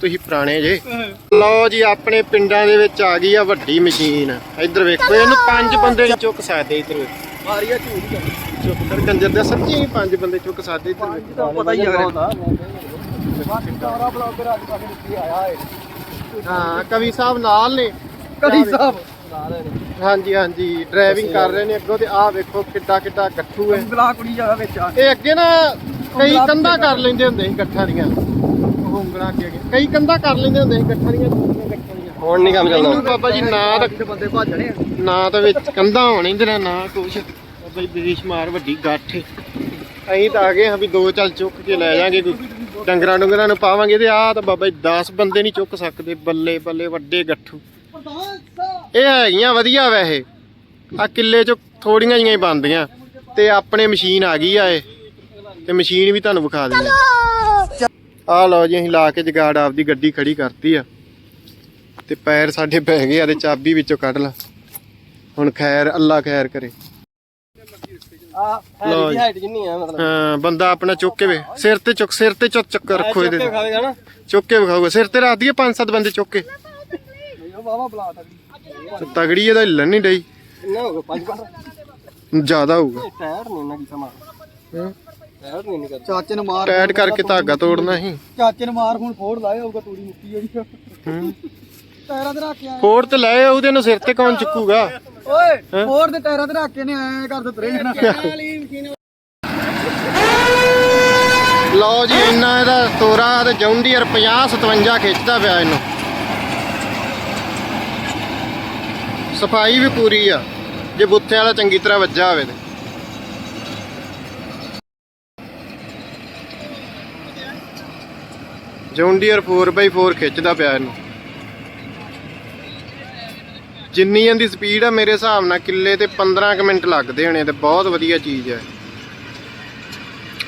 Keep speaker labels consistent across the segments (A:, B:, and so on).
A: ਤੁਸੀਂ ਪੁਰਾਣੇ ਜੇ। ਲਓ ਜੀ ਆਪਣੇ ਪਿੰਡਾਂ ਦੇ ਵਿੱਚ ਆ ਗਈ ਆ ਵੱਡੀ ਮਸ਼ੀਨ। ਇੱਧਰ ਵੇਖੋ ਇਹਨੂੰ ਪੰਜ ਬੰਦੇ ਚੁੱਕ ਸਕਦੇ ਇੱਧਰ ਵੇਖੋ।
B: ਮਾਰੀਆ ਝੂਠ
A: ਚੁੱਕ ਕਰ ਕੰਜਰ ਦਾ ਸੱਚੀ ਹੀ ਪੰਜ ਬੰਦੇ ਚੁੱਕ ਸਕਦੇ ਇੱਧਰ ਵੇਖੋ।
B: ਪਤਾ ਹੀ ਆ ਸਾਰਾ ਬਲੌਗਰ ਅੱਜ ਕਾਫੀ ਨਿੱਕੀ ਆਇਆ ਏ
A: ਹਾਂ ਕਵੀ ਸਾਹਿਬ ਨਾਲ ਨੇ।
B: ਕੜੀ ਸਾਹਿਬ।
A: ਹਾਂਜੀ ਹਾਂਜੀ ਡਰਾਈਵਿੰਗ ਕਰ ਰਹੇ ਨੇ ਅੱਗੋਂ ਤੇ ਆਹ ਵੇਖੋ ਕਿੱਡਾ ਕਿੱਡਾ ਗੱਠੂ ਹੈ।
B: ਉਂਗਲਾ ਕੁੜੀ ਜਗ੍ਹਾ ਵਿੱਚ ਆ
A: ਇਹ ਅੱਗੇ ਨਾ ਕਈ ਕੰਧਾਂ ਕਰ ਲੈਂਦੇ ਹੁੰਦੇ ਸੀ ਗੱਠਾਂ ਦੀਆਂ। ਅੱਗੇ ਅੱਗੇ ਕਈ ਕੰਧਾਂ ਕਰ ਲੈਂਦੇ ਹੁੰਦੇ ਸੀ ਗੱਠਾਂ ਦੀਆਂ ਛੋਟੀਆਂ ਗੱਠਾਂ ਦੀਆਂ।
B: ਹੁਣ ਨਹੀਂ ਕੰਮ
A: ਇਹਨੂੰ ਬਾਬਾ ਜੀ ਨਾ ਤਾਂ
B: ਬੰਦੇ ਭੱਜਣੇ ਆ।
A: ਨਾ ਤਾਂ ਵਿੱਚ ਕੰਧਾਂ ਹੋਣੀ ਤੇ ਨਾ ਕੁਛ। ਬਾਬਾ ਜੀ ਬੇਸ਼ਮਾਰ ਵੱਡੀ ਗੱਠ। ਅਸੀਂ ਤਾਂ ਆ ਗਏ ਹਾਂ ਵੀ ਦੋ ਚੱਲ ਚੁੱਕ ਕੇ ਲੈ ਜਾਾਂਗੇ ਕੋਈ। ਡੰਗਰਾਂ ਡੁੰਗਰਾਂ ਨੂੰ ਪਾਵਾਂਗੇ ਤੇ ਆਹ ਤਾਂ ਬਾਬਾ ਜੀ 10 ਬੰਦੇ ਨਹੀਂ ਚੁੱਕ ਸਕਦੇ ਬੱਲੇ ਬੱਲੇ ਵੱਡੇ ਗੱਠੂ। ਇਹ ਹੈਗੀਆਂ ਵਧੀਆ ਵੈਸੇ। ਆ ਕਿੱਲੇ ਚ ਥੋੜੀਆਂ ਜੀਆਂ ਹੀ ਬਣਦੀਆਂ। ਤੇ ਆਪਣੇ ਮਸ਼ੀਨ ਆ ਗਈ ਆ ਇਹ। ਤੇ ਮਸ਼ੀਨ ਵੀ ਤੁਹਾਨੂੰ ਵਿਖਾ ਦਿੰਦੇ ਆ ਲਓ ਜੀ ਅਸੀਂ ਲਾ ਕੇ ਜਗਾੜ ਆਪਦੀ ਗੱਡੀ ਖੜੀ ਕਰਤੀ ਆ। ਤੇ ਪੈਰ ਸਾਡੇ ਪੈ ਗਏ ਆ ਤੇ ਚਾਬੀ ਵਿੱਚੋਂ ਕੱਢ ਲਾ। ਹੁਣ ਖੈਰ ਅੱਲਾ ਖੈਰ ਕਰੇ।
B: ਆ
A: ਲਓ ਜੀ।
B: ਹਾਈਟ ਜਿੰਨੀ ਆ ਮਤਲਬ?
A: ਹਾਂ ਬੰਦਾ ਆਪਣਾ ਚੁੱਕ ਕੇ ਵੇ ਸਿਰ ਤੇ ਚੁੱਕ ਸਿਰ ਤੇ ਚੁੱਕ ਚੱਕ ਰੱਖੋ ਇਹਦੇ।
B: ਖਾਵੇਗਾ ਨਾ
A: ਚੁੱਕ ਕੇ ਵਿਖਾਊਗਾ। ਸਿਰ ਤੇ ਰੱਖ ਦਈਏ ਪੰਜ ਸੱਤ ਬੰਦੇ ਚੁੱਕ ਕੇ।
B: ਉਹ ਵਾਵਾ ਬਲਾ ਤੱਕ
A: ਤੇ ਤਗੜੀ ਇਹਦਾ ਹਿੱਲਣ ਨਹੀਂ ਡਈ।
B: ਕਿੰਨਾ ਹੋ ਗਿਆ ਪੰਜ ਪੰਜ
A: ਜ਼ਿਆਦਾ ਹੋਊਗਾ।
B: ਟਾਇਰ ਨਹੀਂ ਨਾ ਕੀ ਸਮਾਂ।
A: ਹਾਂ।
B: ਚਾਚੇ ਨੂੰ ਮਾਰ
A: ਟੈਟ ਕਰਕੇ ਧਾਗਾ ਤੋੜਨਾ ਸੀ
B: ਚਾਚੇ ਨੂੰ ਮਾਰ ਹੁਣ ਫੋੜ ਲਾਇਆ ਹੋਊਗਾ ਤੂੜੀ ਮੁੱਕੀ ਹੋਈ
A: ਹੂੰ।
B: ਟਾਇਰਾਂ ਤੇ ਰੱਖ ਕੇ ਆਏ
A: ਫੋੜ ਤੇ ਲੈ ਉਹਦੇ ਨੂੰ ਸਿਰ ਤੇ ਕੌਣ ਚੁੱਕੂਗਾ?
B: ਓਏ? ਫੋੜ ਦੇ ਟਾਇਰਾਂ ਤੇ ਰੱਖ ਕੇ ਨੇ। ਐ ਕਰ ਦਿੱਤੇ ਰਹਿਣਾ
A: ਲਓ ਜੀ ਇੰਨਾ ਇਹਦਾ ਤੋਰਾ ਤੇ ਜੌਂਡੀਅਰ 50 57 ਖਿੱਚਦਾ ਪਿਆ ਇਹਨੂੰ। ਸਫ਼ਾਈ ਵੀ ਪੂਰੀ ਆ ਜੇ ਬੁੱਥੇ ਵਾਲਾ ਚੰਗੀ ਤਰ੍ਹਾਂ ਵੱਜਾ ਹੋਵੇ ਤੇ। ਜੌਂਡੀਅਰ 4x4 ਖਿੱਚਦਾ ਪਿਆ ਇਹਨੂੰ। ਜਿੰਨੀ ਇਹਦੀ ਸਪੀਡ ਆ ਮੇਰੇ ਹਿਸਾਬ ਨਾਲ ਕਿੱਲੇ ਤੇ 15 ਕੁ ਮਿੰਟ ਲੱਗਦੇ ਹੋਣੇ ਤੇ ਬਹੁਤ ਵਧੀਆ ਚੀਜ਼ ਹੈ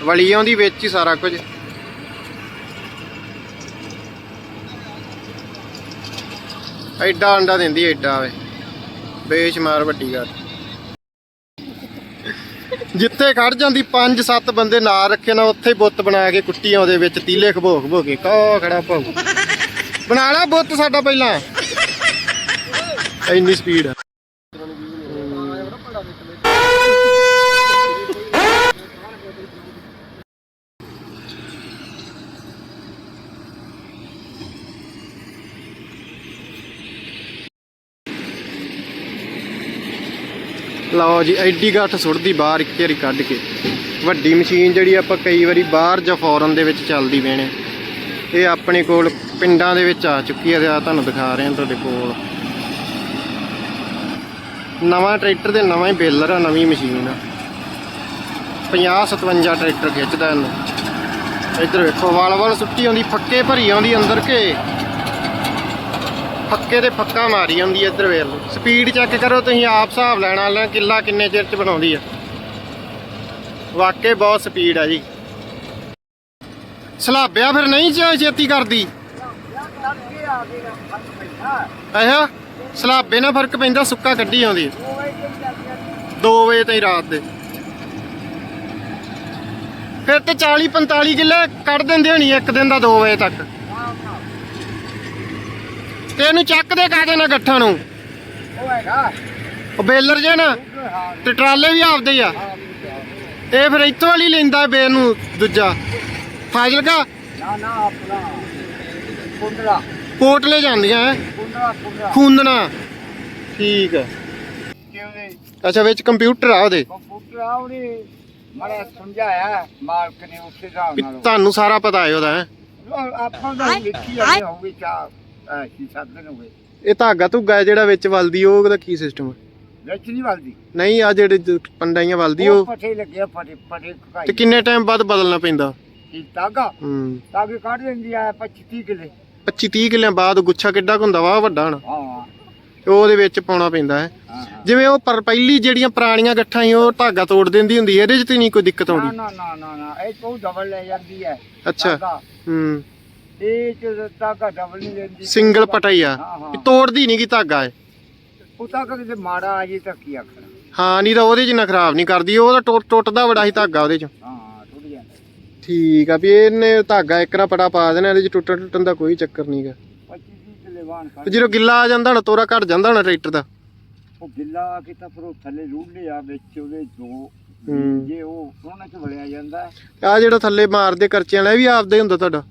A: ਵਲੀ ਆਉਂਦੀ ਵਿੱਚ ਹੀ ਸਾਰਾ ਕੁਝ। ਐਡਾ ਅੰਡਾ ਦਿੰਦੀ ਐਡਾ ਵੇ। ਬੇਸ਼ਮਾਰ ਵੱਡੀ ਗੱਲ। ਜਿੱਥੇ ਖੜ ਜਾਂਦੀ 5-7 ਬੰਦੇ ਨਾਲ ਰੱਖੇ ਨਾ, ਉੱਥੇ ਹੀ ਬੁੱਤ ਬਣਾ ਕੇ ਕੁੱਟੀਆਂ ਉਹਦੇ ਵਿੱਚ, ਤੀਲੇ ਖਬੋ ਖਬੋ ਕੇ, ਕੋ ਖੜਾ ਪਾਉ ਬਣਾ ਲਾ ਬੁੱਤ ਸਾਡਾ ਪਹਿਲਾਂ। ਇੰਨੀ ਸਪੀਡ ਲਓ ਜੀ, ਐਡੀ ਗੱਠ ਸੁੱਟਦੀ ਬਾਹਰ ਇੱਕ ਵਾਰੀ ਕੱਢ ਕੇ। ਵੱਡੀ ਮਸ਼ੀਨ ਜਿਹੜੀ ਆਪਾਂ ਕਈ ਵਾਰੀ ਬਾਹਰ ਜਾਂ ਫੋਰਨ ਦੇ ਵਿੱਚ ਚੱਲਦੀ ਵੇਣੇ ਇਹ ਆਪਣੇ ਕੋਲ ਪਿੰਡਾਂ ਦੇ ਵਿੱਚ ਆ ਚੁੱਕੀ ਹੈ ਤੇ ਆ ਤੁਹਾਨੂੰ ਦਿਖਾ ਰਹੇ ਹਾਂ ਤੁਹਾਡੇ ਕੋਲ। ਨਵਾਂ ਟਰੈਕਟਰ ਦੇ ਨਵਾਂ ਹੀ ਬੇਲਰ ਆ, ਨਵੀਂ ਮਸ਼ੀਨ ਆ। 50 57 ਟਰੈਕਟਰ ਖਿੱਚਦਾ ਇਹਨੂੰ। ਇੱਧਰ ਵੇਖੋ ਵਾਲ ਵਾਲ ਸੁੱਟੀ ਆਉਂਦੀ, ਫੱਕੇ ਭਰੀ ਆਉਂਦੀ ਅੰਦਰ ਕੇ। ਫੱਕੇ ਤੇ ਫੱਕਾ ਮਾਰੀ ਆਉਂਦੀ ਹੈ ਇੱਧਰ ਵੇਖ ਲਓ। ਸਪੀਡ ਚੈੱਕ ਕਰੋ, ਤੁਸੀਂ ਆਪ ਹਿਸਾਬ ਲੈਣ ਵਾਲਾ ਕਿੱਲਾ ਕਿੰਨੇ ਚਿਰ ਚ ਬਣਾਉਂਦੀ ਹੈ ਵਾਕਈ ਬਹੁਤ ਸਪੀਡ ਆ ਜੀ। ਸਲਾਬਿਆ ਫਿਰ ਨਹੀਂ ਛੇਤੀ ਕਰਦੀ। ਆਇਆ ਸਲਾਬੇ ਨਾਲ ਫ਼ਰਕ ਪੈਂਦਾ, ਸੁੱਕਾ ਕੱਢੀ ਆਉਂਦੀ 2 ਵਜੇ ਤਾਈਂ ਰਾਤ ਦੇ। ਫਿਰ ਤੇ 40 45 ਕਿੱਲੇ ਕੱਢ ਦਿੰਦੇ ਹੋਣੀ, ਇੱਕ ਦਿਨ ਦਾ 2 ਵਜੇ ਤੱਕ। ਤੇ ਇਹਨੂੰ ਚੱਕਦੇ ਕਾਹਦੇ ਨਾਲ ਗੱਠਾਂ ਨੂੰ?
B: ਉਹ ਹੈਗਾ।
A: ਉਹ ਬੇਲਰ ਜੇ ਨਾ ਤੇ ਟਰਾਲੇ ਵੀ ਆਪਦੇ ਹੀ ਆ। ਇਹ ਫਿਰ ਇੱਥੋਂ ਵਾਲੀ ਲੈਂਦਾ ਬੇ ਨੂੰ ਦੂਜਾ। ਫਾਜ਼ਿਲਕਾ?
B: ਨਾ ਨਾ ਆਪਣਾ ਕੁੰਡਲਾ
A: ਕੋਟਲੇ ਜਾਂਦੀਆਂ
B: ਕੁੰਡਲਾ
A: ਖੂੰਦਣਾ। ਠੀਕ ਹੈ ਅੱਛਾ ਵਿੱਚ ਕੰਪਿਊਟਰ ਆ ਉਹਦੇ।
B: ਕੰਪਿਊਟਰ ਆ ਉਹਨੇ ਮਾੜਾ ਸਮਝਾਇਆ ਮਾਲਕ ਨੇ ਉਸੇ ਹਿਸਾਬ ਨਾਲ।
A: ਤੁਹਾਨੂੰ ਸਾਰਾ ਪਤਾ ਹੈ ਉਹਦਾ ਹੈਂ?
B: ਉਹ ਆਪਾਂ ਦਾ ਲਿਖੀ ਆਏ ਹੋਵੇ ਕੀ
A: ਇਹ ਧਾਗਾ ਧੁੱਗਾ ਹੈ ਜਿਹੜਾ ਵਿੱਚ ਵਲਦੀ ਉਹ ਉਹਦਾ ਕੀ ਸਿਸਟਮ ਹੈ
B: ਵਿੱਚ ਨਹੀਂ ਵੱਲਦੀ।
A: ਨਹੀਂ ਆ ਜਿਹੜੇ ਪੰਡਾਈਆਂ ਵਲਦੀ
B: ਉਹ
A: ਉਹ
B: ਪੱਠੇ ਲੱਗੇ ਪੱਠੇ ਪੱਠੇ
A: ਤੇ
B: ਕਾਈ
A: ਕਿੰਨੇ ਟਾਈਮ ਬਾਅਦ ਬਦਲਣਾ ਪੈਂਦਾ?
B: ਕੀ ਤਾਗਾ
A: ਹੂੰ।
B: ਤਾਗੇ ਕੱਢ ਦਿੰਦੀ ਆ 25 30 ਕਿਲੇ।
A: 25 30 ਕਿੱਲਿਆਂ ਬਾਅਦ ਗੁੱਛਾ ਕਿੱਡਾ ਕੁ ਹੁੰਦਾ ਵਾ ਵੱਡਾ ਹਣਾ
B: ਹਾਂ।
A: ਉਹਦੇ ਵਿੱਚ ਪਾਉਣਾ ਪੈਂਦਾ ਹੈ।
B: ਹਾਂ ਹਾਂ।
A: ਜਿਵੇਂ ਉਹ ਪਰ ਪਹਿਲੀ ਜਿਹੜੀਆਂ ਪੁਰਾਣੀਆਂ ਗੱਠਾਂ ਸੀ ਉਹ ਧਾਗਾ ਤੋੜ ਦਿੰਦੀ ਹੁੰਦੀ ਇਹਦੇ 'ਚ ਤੇ ਨਹੀਂ ਕੋਈ ਦਿੱਕਤ
B: ਨਾ
A: ਆਉਂਦੀ?
B: ਨਾ ਨਾ ਨਾ ਨਾ ਇਹ ਤੋਂ ਡਬਲ ਲੈ ਜਾਂਦੀ ਹੈ।
A: ਅੱਛਾ।
B: ਤਾਗਾ।
A: ਹੂੰ।
B: ਇਹ ਚ ਤਾਗਾ ਡਬਲ ਨਹੀਂ ਲੈਂਦੀ।
A: ਸਿੰਗਲ ਪਟਾਈ ਆ
B: ਹਾਂ ਹਾਂ।
A: ਵੀ ਤੋੜਦੀ ਨਹੀਂ ਕੀ ਧਾਗਾ ਇਹ।
B: ਉਹ ਤਾਗਾ ਕਿਤੇ ਮਾੜਾ ਆ ਜੇ ਤਾਂ ਕੀ ਆਖਣਾ।
A: ਹਾਂ ਨਹੀਂ ਤਾਂ ਉਹਦੇ 'ਚ ਨਾ ਖਰਾਬ ਨਹੀਂ ਕਰਦੀ ਉਹ ਤਾਂ ਟੁੱਟ ਟੁੱਟਦਾ ਬੜਾ ਸੀ ਧਾਗਾ ਉਹਦੇ 'ਚ।
B: ਹਾਂ ਟੁੱਟ ਜਾਂਦਾ।
A: ਠੀਕ ਆ ਵੀ ਇਹਨੇ ਧਾਗਾ ਇੱਕਰਾ ਪਟਾ ਪਾ ਦੇਣਾ ਇਹਦੇ ਚ ਟੁੱਟਣ ਟੁੱਟਣ ਦਾ ਕੋਈ ਚੱਕਰ ਨਹੀਂਗਾ
B: 25 ਦੀ ਕਿਲੇ ਵਾਹਨ
A: ਤੇ ਜਦੋਂ ਗਿੱਲਾ ਆ ਜਾਂਦਾ ਹੁਣ ਤੋਰਾ ਘਟ ਜਾਂਦਾ ਹੁਣ ਟਰੈਕਟਰ ਦਾ।
B: ਉਹ ਗਿੱਲਾ ਆ ਕੇ ਤਾਂ ਫਿਰ ਉਹ ਥੱਲੇ ਰੂਢੇ ਆ ਵਿੱਚ ਉਹਦੇ ਦੋ।
A: ਹੂੰ।
B: ਜੇ ਉਹ ਉਹਨਾਂ ਚ ਵੜਿਆ ਜਾਂਦਾ।
A: ਆ ਜਿਹੜਾ ਥੱਲੇ ਮਾਰਦੇ ਕਰਚਿਆਂ ਵਾਲਾ ਇਹ ਵੀ ਆਪਦਾ ਹੀ ਹੁੰਦਾ ਤੁਹਾਡਾ।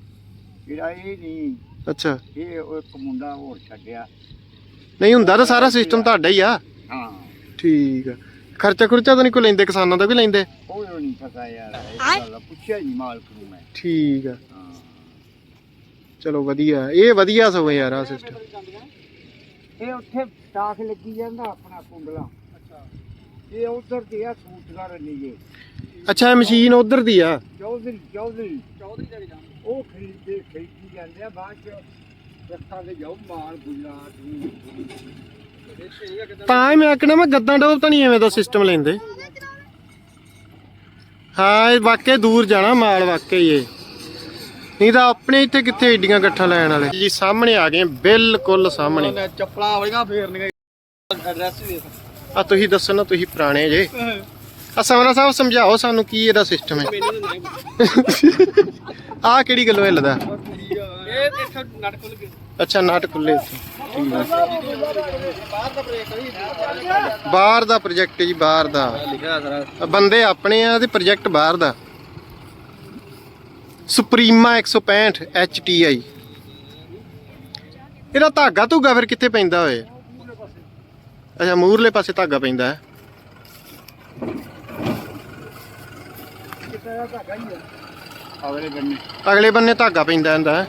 B: ਜਿਹੜਾ ਇਹ ਨਹੀਂ
A: ਅੱਛਾ।
B: ਇਹ ਉਹ ਇੱਕ ਮੁੰਡਾ ਹੋਰ ਛੱਡਿਆ।
A: ਨਹੀਂ ਹੁੰਦਾ ਤਾਂ ਸਾਰਾ ਸਿਸਟਮ ਤੁਹਾਡਾ ਹੀ ਆ।
B: ਹਾਂ
A: ਠੀਕ ਆ। ਖਰਚਾ ਖੁਰਚਾ ਤਾਂ ਨਹੀਂ ਕੋਈ ਲੈਂਦੇ ਕਿਸਾਨਾਂ ਦਾ ਵੀ ਲੈਂਦੇ?
B: ਉਹ ਨਹੀਂ ਪਤਾ ਯਾਰ ਇਹ ਗੱਲ ਦਾ, ਪੁੱਛਿਆ ਨਹੀਂ ਮਾਲਕ ਨੂੰ ਮੈਂ।
A: ਠੀਕ ਆ।
B: ਹਾਂ।
A: ਚਲੋ ਵਧੀਆ ਇਹ ਵਧੀਆ ਸਗੋਂ ਯਾਰ ਆ ਸਿਸਟਮ
B: ਇਹ ਉੱਥੇ ਸਟਾਕ ਲੱਗੀ ਜਾਂਦਾ ਆਪਣਾ ਕੁੰਡਲਾ। ਅੱਛਾ। ਇਹ ਉਧਰ ਤੇ ਆ ਸੂਤਗਾ ਰਨੀ ਜੇ
A: ਅੱਛਾ ਇਹ ਮਸ਼ੀਨ ਉਧਰ ਦੀ ਆ।
B: ਚੌਧਰੀ ਚੌਧਰੀ। ਚੌਧਰੀ ਦਾ ਉਹ ਖਰੀਦਦੇ ਖਰੀਦੀ ਜਾਂਦੇ ਆ ਬਾਅਦ ਚ ਰੱਖਾਂ ਦੇ ਜਾਓ ਮਾਲ ਗੁਜਰਾਤ ਨੂੰ।
A: ਤਾਂ ਹੀ ਮੈਂ ਆਖਣਾ ਮੈਂ ਗੱਦਾਂ ਡੋਬ ਤਾਂ ਨਹੀਂ ਐਵੇਂ ਦਾ ਸਿਸਟਮ ਲੈਂਦੇ। ਹਾਂ ਇਹ ਵਾਕਿਆ ਦੂਰ ਜਾਣਾ ਮਾਲ ਵਾਕਿਆ ਹੀ ਇਹ ਨਹੀਂ ਤਾਂ ਆਪਣੇ ਇੱਥੇ ਕਿੱਥੇ ਏਡੀਆਂ ਗੱਠਾਂ ਲੈਣ ਵਾਲੇ? ਜੀ ਸਾਹਮਣੇ ਆ ਗਏ ਬਿਲਕੁਲ ਸਾਹਮਣੇ।
B: ਚੱਪਲਾਂ ਵਾਲੀਆਂ ਫੇਰਨੀਆਂ। ਐਡਰੈਸ ਵੀ
A: ਆ ਤੁਸੀਂ ਦੱਸੋ ਨਾ ਤੁਸੀਂ ਪੁਰਾਣੇ ਜੇ। ਆ ਸਮਰਾ ਸਾਹਿਬ ਸਮਝਾਓ ਸਾਨੂੰ ਕੀ ਇਹਦਾ ਸਿਸਟਮ ਹੈ। ਆ ਕਿਹੜੀ ਗੱਲੋਂ ਹਿੱਲਦਾ
B: ਇਹ ਇੱਥੇ ਨਟ ਖੁੱਲ ਗਏ।
A: ਅੱਛਾ ਨਾਟ ਖੁੱਲੇ ਇੱਥੇ ਠੀਕ ਆ
B: ਬਾਹਰ ਦਾ
A: ਪ੍ਰੋਜੈਕਟ ਜੀ ਬਾਹਰ ਦਾ।
B: ਲਿਖਿਆ ਸਾਰਾ
A: ਆ ਬੰਦੇ ਆਪਣੇ ਆ ਤੇ ਪ੍ਰੋਜੈਕਟ ਬਾਹਰ ਦਾ। ਸੁਪਰੀਮਾ 165 HTI ਇਹਦਾ ਧਾਗਾ ਧੁਗਾ ਫਿਰ ਕਿੱਥੇ ਪੈਂਦਾ ਹੋਏ ਅੱਛਾ ਮੂਰਲੇ ਪਾਸੇ ਧਾਗਾ ਪੈਂਦਾ। ਹੈ
B: ਕਿਤੇ ਦਾ ਧਾਗਾ ਹੀ ਆ ਅਗਲੇ ਬੰਨੇ।
A: ਅਗਲੇ ਬੰਨੇ ਧਾਗਾ ਪੈਂਦਾ ਹੁੰਦਾ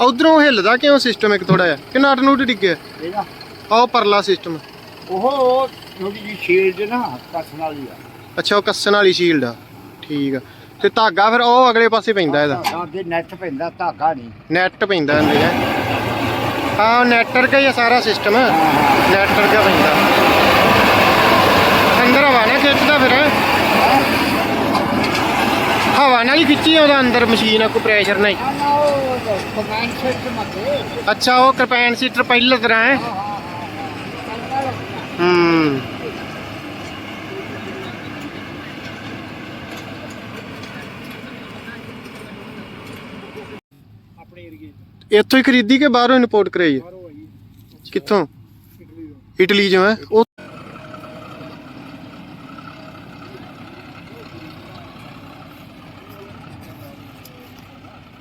A: ਉਧਰੋਂ ਹਿੱਲਦਾ ਕਿਉਂ ਸਿਸਟਮ ਇੱਕ ਥੋੜਾ ਜਿਹਾ? ਕਿ ਨਟ ਨੂਟ
B: ਇਹਦਾ।
A: ਆਹ ਪਰਲਾ ਸਿਸਟਮ
B: ਉਹ ਥੋੜੀ ਜੀ ਸ਼ੇਡ ਨਾ ਕੱਸਣ ਵਾਲੀ ਆ।
A: ਅੱਛਾ ਉਹ ਕੱਸਣ ਵਾਲੀ ਸ਼ੀਲਡ ਆ। ਠੀਕ ਆ। ਤੇ ਧਾਗਾ ਫਿਰ ਉਹ ਅਗਲੇ ਪਾਸੇ ਪੈਂਦਾ ਇਹਦਾ।
B: ਅੱਗੇ ਨੈਟ ਪੈਂਦਾ ਧਾਗਾ ਨਹੀਂ।
A: ਨੈਟ ਪੈਂਦਾ ਹੁੰਦੇ ਆ ਹਾਂ ਨੈਟਵਰਕ ਹੀ ਆ ਸਾਰਾ ਸਿਸਟਮ ਨੈਟਵਰਕ ਆ ਪੈਂਦਾ। ਅੰਦਰ ਹਵਾ ਨਾ ਖਿੱਚਦਾ ਫਿਰ ਹਵਾ ਨਾਲ ਹੀ ਖਿੱਚੀ ਆਉਂਦਾ ਅੰਦਰ ਮਸ਼ੀਨ ਆ ਕੋ ਪ੍ਰੈਸ਼ਰ ਨਾਲ ਹੀ
B: ਆ ਨਾ ਉਹ ਕਮਾਂਡ ਸੈਟ ਮੱਕੇ
A: ਅੱਛਾ ਉਹ ਕਰਪੈਨ ਸੀਟਰ ਪਹਿਲਾਂ ਤਰ੍ਹਾਂ ਹੈ। ਇੱਥੋਂ ਹੀ ਖਰੀਦੀ ਕਿ ਬਾਹਰੋਂ ਇੰਪੋਰਟ ਕਰਾਈ ਕਿੱਥੋਂ?
B: ਇਟਲੀ
A: ਚੋਂ ਹੈ। ਉਹ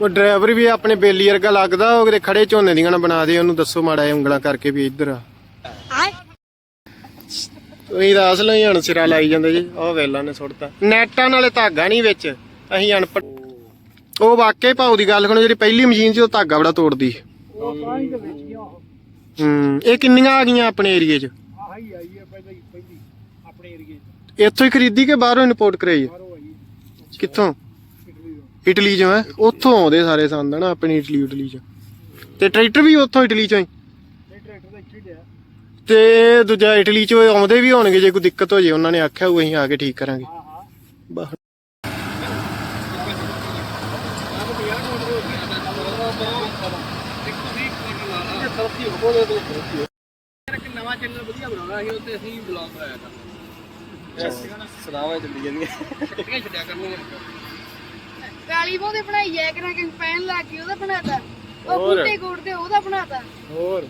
A: ਉਹ ਡਰਾਈਵਰ ਵੀ ਆਪਣੇ ਬੇਲੀ ਵਰਗਾ ਲੱਗਦਾ ਉਹ ਕਿਤੇ ਖੜੇ ਝੋਨੇ ਦੀਆਂ ਨਾ ਬਣਾ ਦੇ ਉਹਨੂੰ ਦੱਸੋ ਮਾੜਾ ਜਿਹਾ ਉਂਗਲਾਂ ਕਰਕੇ ਵੀ ਇੱਧਰ ਆ। ਤੁਸੀਂ ਤਾਂ ਅਸਲ ਹੀ ਹੁਣ ਸਿਰਾ ਲਾਈ ਜਾਂਦੇ ਜੀ ਉਹ ਵੇਲਾ ਨੇ ਸੁੱਟਤਾ। ਨੈਟਾਂ ਨਾਲੇ ਧਾਗਾ ਨਹੀਂ ਵਿੱਚ ਅਸੀਂ ਅਨਪੜ੍ਹ। ਉਹ ਵਾਕਿਆ ਹੀ ਭਾਉ ਦੀ ਗੱਲ ਸੁਣੋ ਜਿਹੜੀ ਪਹਿਲੀ ਮਸ਼ੀਨ ਸੀ ਉਹ ਧਾਗਾ ਬੜਾ ਤੋੜਦੀ।
B: ਹੀ
A: ਇਹ ਕਿੰਨੀਆਂ ਆ ਗਈਆਂ ਆਪਣੇ ਏਰੀਏ 'ਚ?
B: ਆਹ ਆਈ ਹੈ ਪਹਿਲਾਂ ਹੀ ਪਹਿਲੀ ਆਪਣੇ ਏਰੀਏ
A: ਇੱਥੋਂ ਹੀ ਖਰੀਦੀ ਕਿ ਬਾਹਰੋਂ ਇੰਪੋਰਟ ਕਰਾਈ? ਕਿੱਥੋਂ?
B: ਇਟਲੀ
A: ਚੋਂ ਹੈ। ਉੱਥੋਂ ਆਉਂਦੇ ਸਾਰੇ ਸੰਦ ਨਾ ਆਪਣੀ ਇਟਲੀ ਇਟਲੀ ਚ। ਤੇ ਟਰੈਕਟਰ ਵੀ ਉੱਥੋਂ ਇਟਲੀ ਚੋਂ ਹੀ।
B: ਇਹ ਟਰੈਕਟਰ ਦਾ ਇੱਥੇ ਡਿਆ
A: ਤੇ ਦੂਜਾ ਇਟਲੀ ਚੋਂ ਆਉਂਦੇ ਵੀ ਹੋਣਗੇ ਜੇ ਕੋਈ ਦਿੱਕਤ ਹੋ ਜੇ ਉਹਨਾਂ ਨੇ ਆਖਿਆ ਉਹ ਅਸੀਂ ਆ ਕੇ ਠੀਕ ਕਰਾਂਗੇ।
B: ਹਾਂ ਹਾਂ।
A: ਬਸ।
B: ਇੱਕ ਨਵਾਂ ਚੈਨਲ ਵਧੀਆ ਬਣਾਉਣਾ ਸੀ ਉੱਤੇ ਅਸੀਂ ਬਲੌਗ ਬਣਾਇਆ ਕਰਨਾ। ਸਦਾਵਾ ਚੱਲੀ ਜਾਂਦੀਆਂ। ਛੁੱਟੀਆਂ ਛੱਡਿਆ ਕਰਨੀਆਂ।
C: ਕਾਲੀ ਬਹੁਤੇ ਬਣਾਈ ਐ ਕਰਾਂ ਕਿ ਪੈਨ ਲਾ ਕੇ ਉਹਦਾ ਬਣਾਤਾ। ਉਹ ਬੂਟੇ ਕੋੜਦੇ ਉਹਦਾ ਬਣਾਤਾ।
A: ਹੋਰ।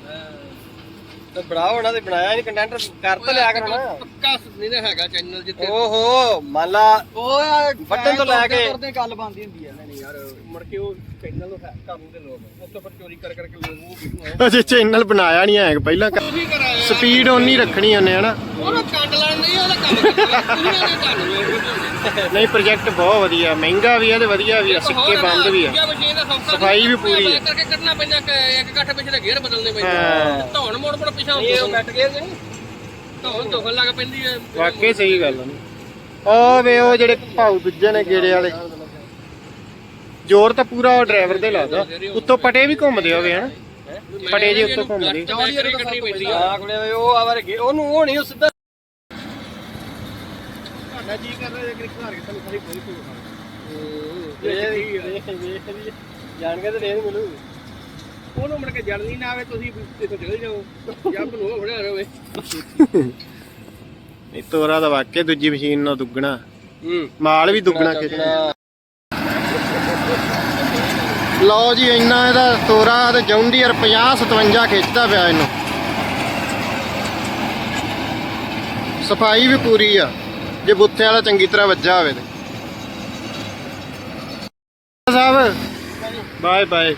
B: ਤੇ ਬੜਾ ਹੋਣਾ ਤੇ ਬਣਾਇਆ ਨਹੀਂ ਕੰਟੈਂਟ ਕਰ ਤਾਂ ਲਿਆ ਕਰੋ ਨਾ। ਪੱਕਾ ਨਹੀਂ ਹੈਗਾ ਚੈਨਲ ਜਿੱਤੇ ਓਹੋ ਮੰਨ ਲਾ ਉਹ ਵੱਟਣ ਤੋਂ ਲੈ ਕੇ ਕਰਦੇ ਗੱਲ ਬੰਦੀ ਹੁੰਦੀ ਹੈ ਯਾਰ ਮੁੜ ਕੇ ਉਹ ਚੈਨਲ ਨੂੰ ਹੈਕ ਕਰ ਦਿੰਦੇ ਲੋਕ ਉਸ ਤੋਂ ਫਿਰ ਚੋਰੀ ਕਰ ਕਰਕੇ ਲੋਕ ਉਹ ਵੀਡੀਓ
A: ਅਜੇ ਚੈਨਲ ਬਣਾਇਆ ਨਹੀਂ ਹੈ ਪਹਿਲਾਂ
B: ਕਰਾਇਆ
A: ਸਪੀਡ ਓਨੀ ਰੱਖਣੀ ਉਹਨੇ ਹਨਾ?
B: ਲੈਣ ਨਹੀਂ ਉਹਦਾ ਕੰਮ
A: ਪ੍ਰੋਜੈਕਟ ਬਹੁਤ ਵਧੀਆ ਮਹਿੰਗਾ ਵੀ ਹੈ ਤੇ ਵਧੀਆ ਵੀ ਆ ਸਿੱਕੇ ਬੰਦ ਵੀ ਆ। ਸਫ਼ਾਈ ਵੀ ਪੂਰੀ ਹੈ
B: ਕਰਕੇ ਕੱਢਣਾ ਪੈਂਦਾ ਕਿ ਇੱਕ ਗੱਠ ਪਿੱਛੇ ਦੇ ਗੇਅਰ ਬਦਲਨੇ ਪੈਂਦੇ
A: ਹਾਂ।
B: ਧੌਣ ਮੋੜ ਮੋੜ ਪਿਛਾਂ ਇਹ ਉਹ ਕੱਟ ਗੇਅਰ ਨਹੀਂ? ਧੌਣ ਦੁਖਣ ਲੱਗ ਪੈਂਦੀ ਹੈ
A: ਵਾਕਈ ਸਹੀ ਗੱਲ ਆ। ਉਹ ਵੇ ਉਹ ਜਿਹੜੇ ਭਾਉ ਦੂਜੇ ਨੇ ਗੇੜੇ ਵਾਲੇ। ਜ਼ੋਰ ਤਾਂ ਪੂਰਾ ਉਹ ਡਰਾਈਵਰ ਦੇ ਲਾਦਾ। ਉੱਤੋਂ ਪਟੇ ਵੀ ਘੁੰਮਦੇ ਹੋਵੇ ਹਨਾ? ਪਟੇ ਜੇ ਉੱਤੋਂ ਘੁੰਮਦੇ।
B: ਹਾਂ ਕੋਲੇ ਉਹ ਆਵਰ ਗੇ ਉਹਨੂੰ ਉਹ ਨਹੀਂ ਉਹ ਸਿੱਧਾ ਤੁਹਾਡਾ ਜੀ ਕਰ ਰਿਹਾ ਕਿ ਘਰ ਕੇ ਤੁਹਾਨੂੰ ਸਾਰੀ ਕੋਈ ਕੋਈ ਜਾਣ। ਕੇ ਤੇ ਰੇਨ ਮਿਲੂ ਉਹਨੂੰ ਮੁੜ ਕੇ ਜਲਦੀ ਨਾ ਆਵੇ ਤੁਸੀਂ ਇੱਥੋਂ ਚਲੇ ਜਾਓ। ਜਾਂ ਭਲੋ ਫੜਿਆ ਰਵੇ।
A: ਨਹੀਂ ਤੋਰਾ ਤਾਂ ਵਾਕਿਆ ਦੂਜੀ ਮਸ਼ੀਨ ਨਾਲ ਦੁੱਗਣਾ।
B: ਹੂੰ।
A: ਮਾਲ ਵੀ ਦੁੱਗਣਾ ਖਿੱਚਣਾ ਲਓ ਜੀ, ਇੰਨਾ ਇਹਦਾ ਤੋਰਾ ਤੇ ਜੌਂਡੀਅਰ 50 57 ਖਿੱਚਦਾ ਪਿਆ ਇਹਨੂੰ। ਸਫ਼ਾਈ ਵੀ ਪੂਰੀ ਆ, ਜੇ ਬੁੱਥੇ ਵਾਲਾ ਚੰਗੀ ਤਰ੍ਹਾਂ ਵੱਜਾ ਹੋਵੇ ਤੇ। Sahib bye bye.